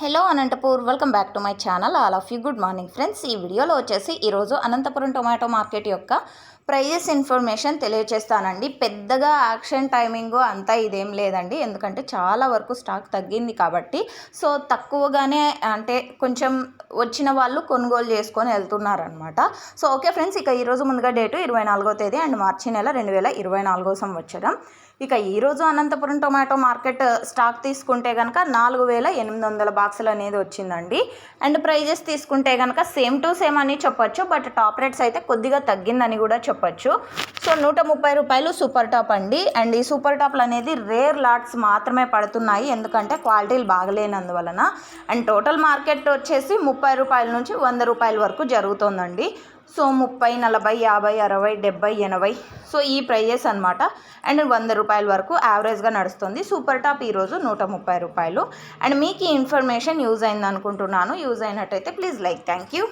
Hello Anantapur welcome back to my channel. All of you good morning friends. ఈ వీడియోలో వచ్చేసి ఈరోజు Anantapuram tomato market యొక్క ప్రైజెస్ ఇన్ఫర్మేషన్ తెలియచేస్తానండి. పెద్దగా యాక్షన్ టైమింగ్ అంతా ఇదేం లేదండి. ఎందుకంటే చాలా వరకు స్టాక్ తగ్గింది కాబట్టి. సో తక్కువగానే అంటే కొంచెం వచ్చిన వాళ్ళు కొనుగోలు చేసుకొని వెళ్తున్నారనమాట సో ఓకే ఫ్రెండ్స్ ఇక ఈరోజు ముందుగా డేటు ఇరవై నాలుగో తేదీ అండ్ మార్చి నెల రెండు వేల ఇరవై నాలుగో సంవత్సరం. ఇక ఈరోజు అనంతపురం టొమాటో మార్కెట్ స్టాక్ తీసుకుంటే కనుక నాలుగు వేల ఎనిమిది వందల బాక్సులు అనేది వచ్చిందండి. అండ్ ప్రైజెస్ తీసుకుంటే కనుక సేమ్ టు సేమ్ అని చెప్పొచ్చు బట్ టాప్ రేట్స్ అయితే కొద్దిగా తగ్గిందని కూడా చెప్పొచ్చు. సో నూట ముప్పై రూపాయలు సూపర్ టాప్ అండి. అండ్ ఈ సూపర్ టాప్లు అనేది రేర్ లాట్స్ మాత్రమే పడుతున్నాయి ఎందుకంటే క్వాలిటీలు బాగలేనందువలన. అండ్ టోటల్ మార్కెట్ వచ్చేసి ముప్పై ముప్పై రూపాయల నుంచి వంద రూపాయల వరకు జరుగుతుందండి. సో ముప్పై నలభై యాభై అరవై డెబ్బై ఎనభై సో ఈ ప్రైజెస్ అనమాట అండ్ వంద రూపాయల వరకు యావరేజ్గా నడుస్తుంది. సూపర్ టాప్ ఈరోజు నూట ముప్పై రూపాయలు. అండ్ మీకు ఈ ఇన్ఫర్మేషన్ యూజ్ అయింది అనుకుంటున్నాను యూజ్ అయినట్టయితే ప్లీజ్ లైక్. Thank you.